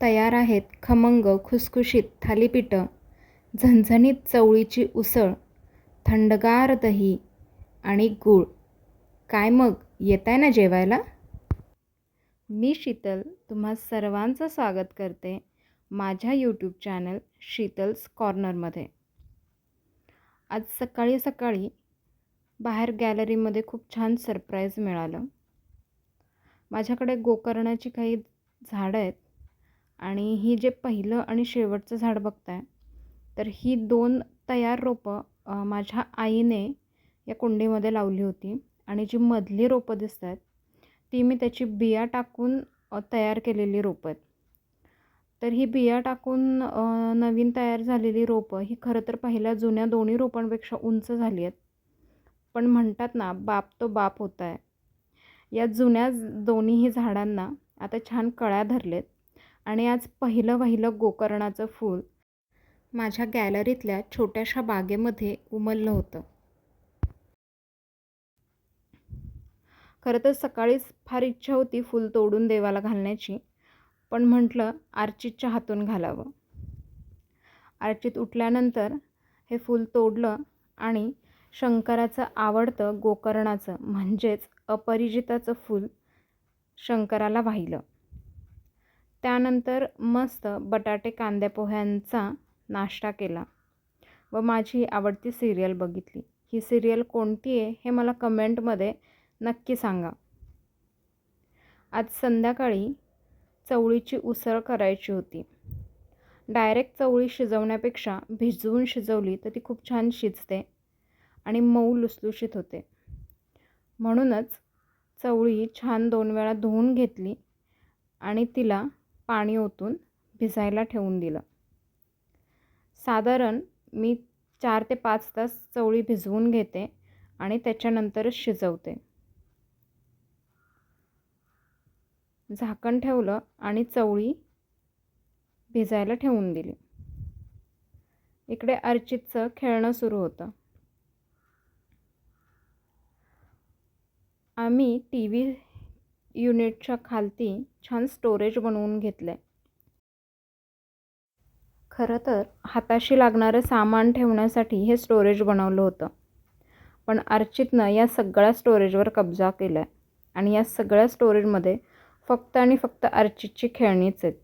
तयार आहेत. खमंग खुसखुशीत थालीपीठं झणझणीत चवळीची उसळ थंडगार दही आणि गूळ. काय मग? येत आहे ना जेवायला? मी शीतल तुम्हा सर्वांचं स्वागत करते माझ्या यूट्यूब चॅनल शीतल्स कॉर्नरमध्ये आज सकाळी सकाळी बाहेर गॅलरीमध्ये खूप छान सरप्राईज मिळालं. माझ्याकडे गोकर्णाची काही झाडं आहेत. आणि ही जे पहिलं आणि शेवटचं झाड बघताय तर ही दोन तयार रोपं माझ्या आईने या कुंडीमध्ये लावली होती आणि जी मधली रोपं दिसत आहेत ती मी त्याची बिया टाकून तयार केलेली रोपं आहेत. तर ही बिया टाकून नवीन तयार झालेली रोपं ही खरं तर पहिल्या जुन्या दोन्ही रोपांपेक्षा उंच झाली आहेत. पण म्हणतात ना बाप तो बाप होता आहे या जुन्या दोन्हीही झाडांना आता छान कळ्या धरलेत. आणि आज पहिलं वहिलं गोकर्णाचं फूल माझ्या गॅलरीतल्या छोट्याशा बागेमध्ये उमललं होतं. खरं तर सकाळीच फार इच्छा होती फूल तोडून देवाला घालण्याची पण म्हटलं आर्चितच्या हातून घालावं. आर्चित उठल्यानंतर हे फूल तोडलं आणि शंकराचं आवडतं गोकर्णाचं म्हणजेच अपरिजिताचं फूल शंकराला वाहिलं. त्यानंतर मस्त बटाटे कांद्या पोह्यांचा नाश्ता केला व माझी आवडती सिरियल बघितली. ही सिरियल कोणती आहे हे मला कमेंटमध्ये नक्की सांगा. आज संध्याकाळी चवळीची उसळ करायची होती. डायरेक्ट चवळी शिजवण्यापेक्षा भिजवून शिजवली तर ती खूप छान शिजते आणि मऊ लुसलुशीत होते. म्हणूनच चवळी छान दोन वेळा धुवून घेतली आणि तिला पाणी ओतून भिजायला ठेवून दिलं. साधारण मी चार ते पाच तास चवळी भिजवून घेते आणि त्याच्यानंतरच शिजवते. झाकण ठेवलं आणि चवळी भिजायला ठेवून दिली. इकडे अर्चितचं खेळणं सुरू होतं. आम्ही टी व्ही युनिटच्या खालती छान स्टोरेज बनवून घेतलं आहे खरं तर हाताशी लागणारं सामान ठेवण्यासाठी हे स्टोरेज बनवलं होतं. पण अर्चितनं या सगळ्या स्टोरेजवर कब्जा केला आहे आणि या सगळ्या स्टोरेजमध्ये फक्त आणि फक्त अर्चितची खेळणीच आहेत.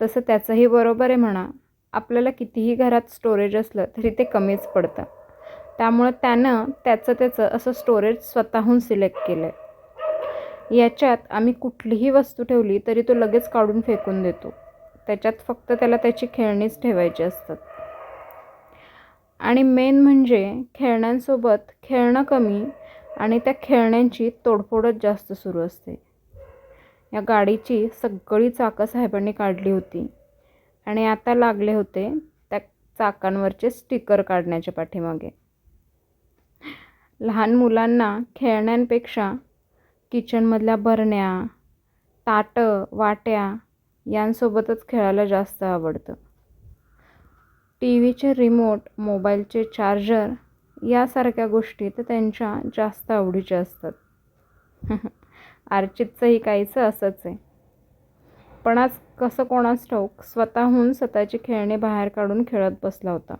तसं त्याचंही बरोबर आहे म्हणा आपल्याला कितीही घरात स्टोरेज असलं तरी ते कमीच पडतं. त्यामुळं त्यानं त्याचं त्याचं असं स्टोरेज स्वतःहून सिलेक्ट केलं आहे याच्यात आम्ही कुठलीही वस्तू ठेवली तरी तो लगेच काढून फेकून देतो. त्याच्यात फक्त त्याला त्याची खेळणीच ठेवायची असतात. आणि मेन म्हणजे खेळण्यांसोबत खेळणं कमी आणि त्या खेळण्यांची तोडफोडच जास्त सुरू असते. या गाडीची सगळी चाकं साहेबांनी काढली होती आणि आता लागले होते त्या चाकांवरचे स्टिकर काढण्याच्या पाठीमागे. लहान मुलांना खेळण्यांपेक्षा किचनमधल्या बरण्या ताटं वाट्या यांसोबतच खेळायला जास्त आवडतं. टी व्हीचे रिमोट मोबाईलचे चार्जर यासारख्या गोष्टी तर त्यांच्या जास्त आवडीच्या असतात. अर्चितचंही काहीचं असंच आहे. पण आज कसं कोणाच ठाऊक स्वतःहून स्वतःची खेळणी बाहेर काढून खेळत बसला होता.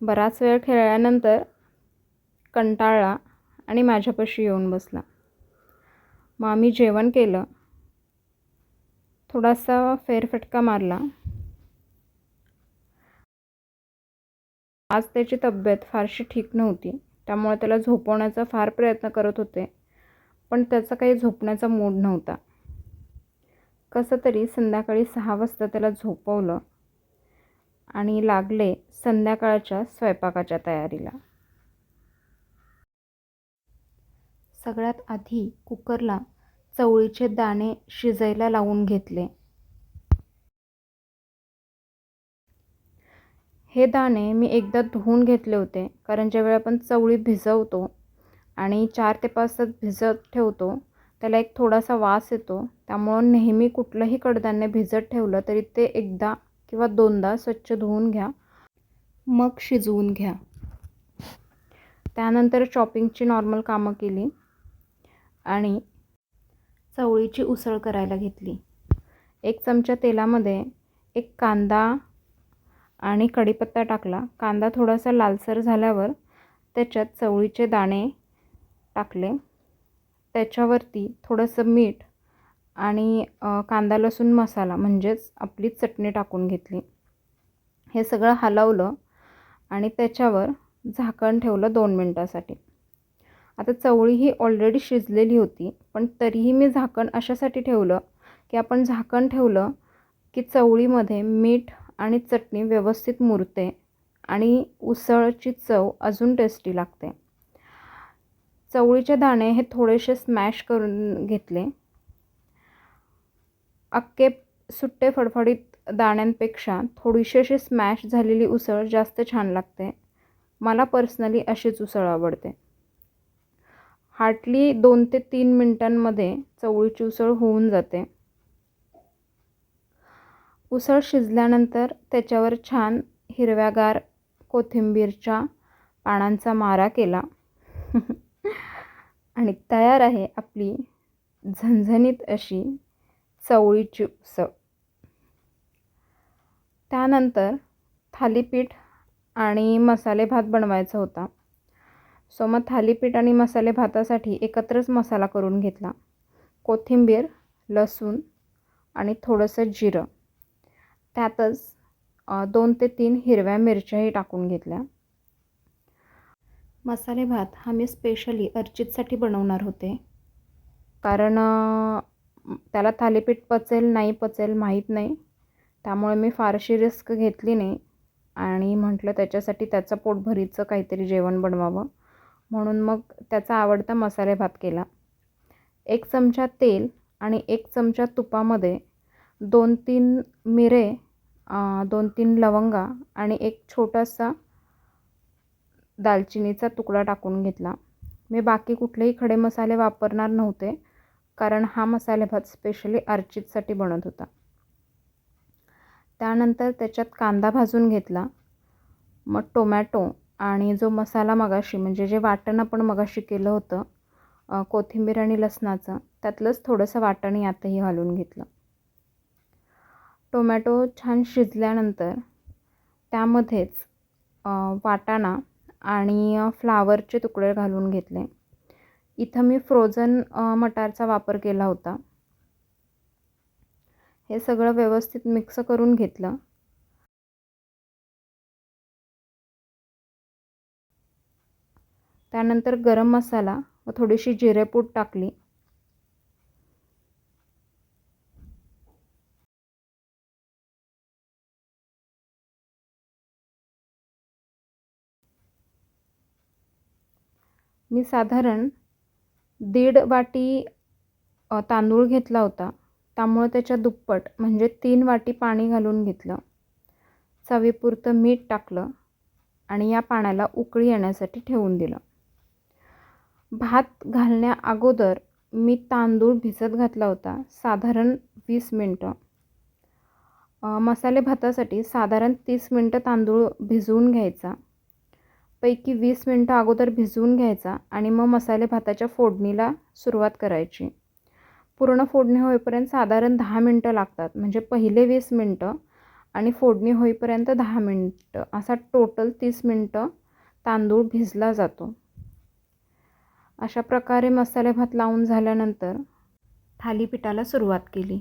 बराच वेळ खेळल्यानंतर कंटाळला आणि माझ्यापाशी येऊन बसला. मग आम्ही जेवण केलं. थोडासा फेरफटका मारला. आज त्याची तब्येत फारशी ठीक नव्हती. त्यामुळे त्याला झोपवण्याचा फार प्रयत्न करत होते. पण त्याचा काही झोपण्याचा मूड नव्हता. कसं तरी संध्याकाळी सहा वाजता त्याला झोपवलं आणि लागले संध्याकाळच्या स्वयंपाकाच्या तयारीला. सगळ्यात आधी कुकरला चवळीचे दाणे शिजायला लावून घेतले. हे दाणे मी एकदा धुवून घेतले होते कारण ज्यावेळी आपण चवळी भिजवतो आणि चार ते पाच तास भिजत ठेवतो त्याला एक थोडासा वास येतो. त्यामुळं नेहमी कुठलंही कडधान्य भिजत ठेवलं तरी ते एकदा किंवा दोनदा स्वच्छ धुवून घ्या मग शिजवून घ्या. त्यानंतर चॉपिंगची नॉर्मल कामं केली. आणि चवळीची उसळ करायला घेतली. एक चमचा तेलामध्ये एक कांदा आणि कढीपत्ता टाकला. कांदा थोडासा लालसर झाल्यावर त्याच्यात चवळीचे दाणे टाकले. त्याच्यावरती थोडंसं मीठ आणि कांदा लसूण मसाला म्हणजेच आपली चटणी टाकून घेतली. हे सगळं हलवलं आणि त्याच्यावर झाकण ठेवलं दोन मिनटासाठी. आता चवळी ही ऑलरेडी शिजलेली होती पण तरीही मी झाकण अशासाठी ठेवलं की आपण झाकण ठेवलं की चवळीमध्ये मीठ आणि चटणी व्यवस्थित मुरते आणि उसळची चव अजून टेस्टी लागते. चवळीचे दाणे हे थोडेसे स्मॅश करून घेतले. अक्के सुट्टे फडफडीत दाण्यांपेक्षा थोडीशी अशी स्मॅश झालेली उसळ जास्त छान लागते. मला पर्सनली अशीच उसळ आवडते. हार्डली दोन ते तीन मिनटांमध्ये चवळीची उसळ होऊन जाते. उसळ शिजल्यानंतर त्याच्यावर छान हिरव्यागार कोथिंबीरच्या पानांचा मारा केला. आणि तयार आहे आपली झणझणीत अशी चवळीची उसळ त्यानंतर थालीपीठ आणि मसाले भात बनवायचा होता. सो मग थालीपीठ आणि मसाले भातासाठी एकत्रच मसाला करून घेतला. कोथिंबीर लसूण आणि थोडंसं जिरं. त्यातच दोन ते तीन हिरव्या मिरच्याही टाकून घेतल्या. मसाले भात हा मी स्पेशली अर्चितसाठी बनवणार होते. कारण त्याला थालीपीठ पचेल नाही पचेल माहीत नाही. त्यामुळे मी फारशी रिस्क घेतली नाही. आणि म्हटलं त्याच्यासाठी त्याचं पोटभरीचं काहीतरी जेवण बनवावं. म्हणून मग त्याचा आवडता मसाले भात केला. एक चमचा तेल आणि एक चमचा तुपामध्ये दोन तीन मिरे दोन तीन लवंगा आणि एक छोटासा दालचिनीचा तुकडा टाकून घेतला. मी बाकी कुठलेही खडे मसाले वापरणार नव्हते कारण हा मसाले भात स्पेशली अर्चितसाठी बनत होता. त्यानंतर त्याच्यात कांदा भाजून घेतला. मग टोमॅटो आणि जो मसाला मगाशी म्हणजे जे वाटण आपण मगाशी केलं होतं कोथिंबीर आणि लसणाचं त्यातलंच थोडंसं वाटण यातही घालून घेतलं. टोमॅटो छान शिजल्यानंतर त्यामध्येच वाटाणा आणि फ्लावरचे तुकडे घालून घेतले. इथं मी फ्रोझन मटारचा वापर केला होता. हे सगळं व्यवस्थित मिक्स करून घेतलं. त्यानंतर गरम मसाला व थोडीशी जिरेपूड टाकली. मी साधारण दीड वाटी तांदूळ घेतला होता. त्यामुळे त्याच्या दुप्पट म्हणजे तीन वाटी पाणी घालून घेतलं. चवीपुरतं मीठ टाकलं आणि या पाण्याला उकळी येण्यासाठी ठेवून दिलं. भात घालण्या अगोदर मी तांदूळ भिजत घातला होता साधारण वीस मिनटं. मसाले भातासाठी साधारण तीस मिनटं तांदूळ भिजवून घ्यायचा. पैकी वीस मिनटं अगोदर भिजवून घ्यायचा आणि मग मसाले भाताच्या फोडणीला सुरुवात करायची. पूर्ण फोडणी होईपर्यंत साधारण दहा मिनटं लागतात म्हणजे पहिले वीस मिनटं आणि फोडणी होईपर्यंत दहा मिनटं. असा टोटल तीस मिनटं तांदूळ भिजला जातो. अशा प्रकारे मसाले भात लावून झाल्यानंतर थालीपीठाला सुरुवात केली.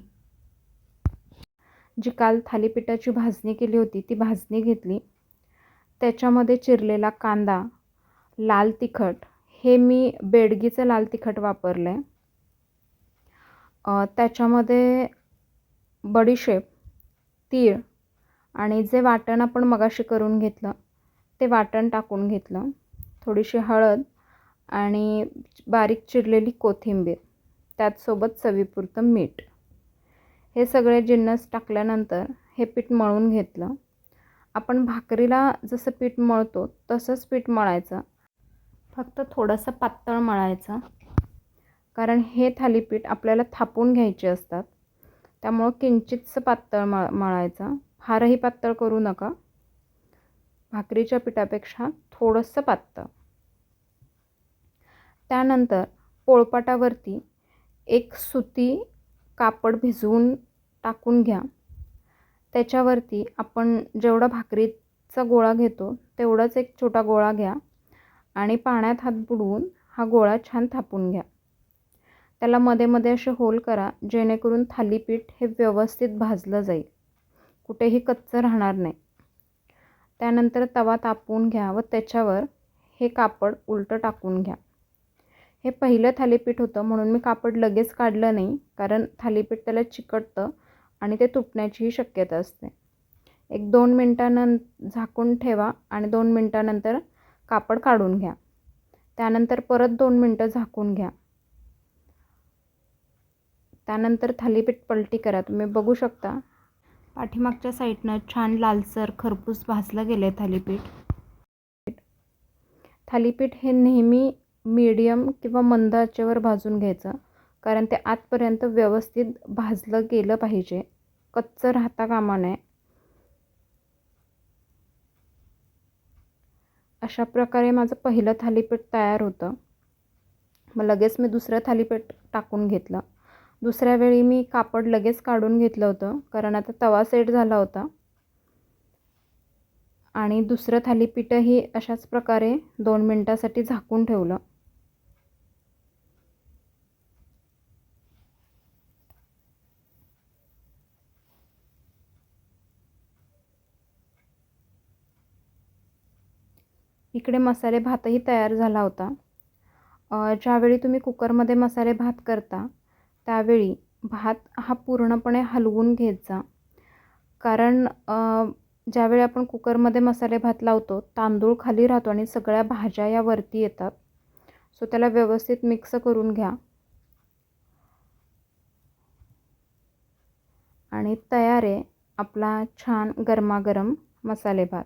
जी काल थालीपीठाची भाजणी केली होती ती भाजणी घेतली. त्याच्यामध्ये चिरलेला कांदा लाल तिखट हे मी बेडगीचं लाल तिखट वापरलं आहे त्याच्यामध्ये बडीशेप तीळ आणि जे वाटण आपण मगाशी करून घेतलं ते वाटण टाकून घेतलं. थोडीशी हळद आणि बारीक चिरलेली कोथिंबीर त्याचसोबत चवीपुरतं मीठ. हे सगळे जिन्नस टाकल्यानंतर हे पीठ मळून घेतलं. आपण भाकरीला जसं पीठ मळतो तसंच पीठ मळायचं. फक्त थोडंसं पातळ मळायचं. कारण हे थालीपीठ आपल्याला थापून घ्यायचे असतात. त्यामुळं किंचितसं पातळ मळ मळायचं. फारही पातळ करू नका. भाकरीच्या पिठापेक्षा थोडंसं पातळ. त्यानंतर पोळपाटावरती एक सुती कापड भिजवून टाकून घ्या. त्याच्यावरती आपण जेवढा भाकरीचा गोळा घेतो तेवढाच एक छोटा गोळा घ्या आणि पाण्यात हात बुडवून हा गोळा छान थापून घ्या. त्याला मध्ये मध्ये असे होल करा जेणेकरून थालीपीठ हे व्यवस्थित भाजलं जाईल. कुठेही कच्चं राहणार नाही. त्यानंतर तवा तापवून घ्या व त्याच्यावर हे कापड उलटं टाकून घ्या. हे पहिलं थालीपीठ होतं म्हणून मी कापड लगेच काढलं नाही कारण थालीपीठ त्याला चिकटतं आणि ते तुटण्याचीही शक्यता असते. एक दोन मिनटानं झाकून ठेवा आणि दोन मिनटानंतर कापड काढून घ्या. त्यानंतर परत दोन मिनटं झाकून घ्या. त्यानंतर थालीपीठ पलटी करा. तुम्ही बघू शकता. पाठीमागच्या साईडनं छान लालसर खरपूस भाजलं गेलं आहे थालीपीठ. थालीपीठ हे नेहमी मीडियम किंवा मंद आचेवर भाजून घ्यायचं. कारण ते आतपर्यंत व्यवस्थित भाजलं गेलं पाहिजे. कच्चं राहता कामा नये. अशा प्रकारे माझं पहिलं थालीपीठ तयार होतं. मग लगेच मी दुसरं थालीपीठ टाकून घेतलं. दुसऱ्या वेळी मी कापड लगेच काढून घेतलं होतं. कारण आता तवा सेट झाला होता. आणि दुसरं थालीपीठही अशाच प्रकारे दोन मिनटासाठी झाकून ठेवलं. इकडे मसाले भातही तयार झाला होता. ज्यावेळी तुम्ही कुकरमध्ये मसाले भात करता त्यावेळी भात हा पूर्णपणे हलवून घेत जा. कारण ज्यावेळी आपण कुकरमध्ये मसाले भात लावतो तांदूळ खाली राहतो आणि सगळ्या भाज्या या वरती येतात. सो त्याला व्यवस्थित मिक्स करून घ्या. आणि तयार आहे आपला छान गरमागरम मसाले भात.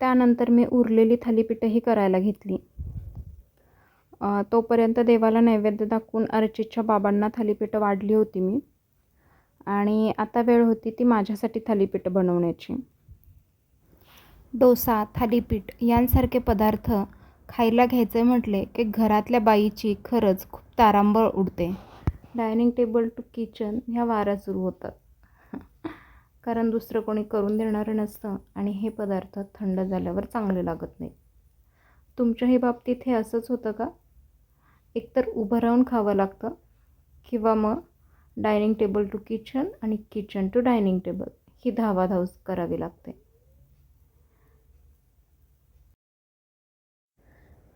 त्यानंतर मी उरलेली थालीपीठही करायला घेतली. तोपर्यंत देवाला नैवेद्य दाखवून अर्चितच्या बाबांना थालीपीठं वाढली होती मी. आणि आता वेळ होती ती माझ्यासाठी थालीपीठं बनवण्याची. डोसा थालीपीठ यांसारखे पदार्थ खायला घ्यायचे म्हटले की घरातल्या बाईची खरंच खूप तारांबळ उडते. डायनिंग टेबल टू किचन ह्या वारा सुरू होतात. कारण दुसरं कोणी करून देणारं नसतं आणि हे पदार्थ थंड झाल्यावर चांगले लागत नाही तुमच्याही बाबतीत हे असंच होतं का? एकतर उभं राहून खावं लागतं किंवा मग डायनिंग टेबल टू किचन आणि किचन टू डायनिंग टेबल ही धावाधाव करावी लागते.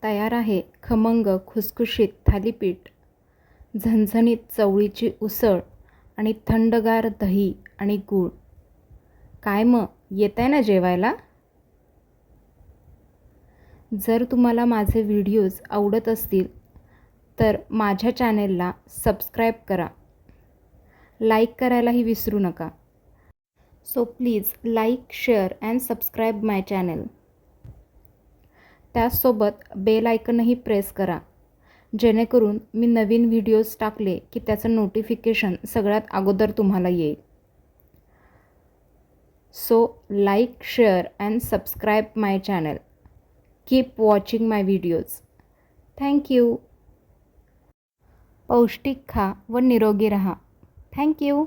तयार आहे खमंग खुसखुशीत थालीपीठ झणझणीत चवळीची उसळ आणि थंडगार दही आणि गूळ. काय मग? येत आहे ना जेवायला? जर तुम्हाला माझे व्हिडिओज आवडत असतील तर माझ्या चॅनेलला सबस्क्राईब करा. लाईक करायलाही विसरू नका. So please like share and subscribe my channel. त्याचसोबत बेल आयकनही प्रेस करा जेणेकरून मी नवीन व्हिडिओज टाकले की त्याचं नोटिफिकेशन सगळ्यात अगोदर तुम्हाला येईल. So like share and subscribe my channel keep watching my videos thank you पौष्टिक खा व निरोगी रहा थँक्यू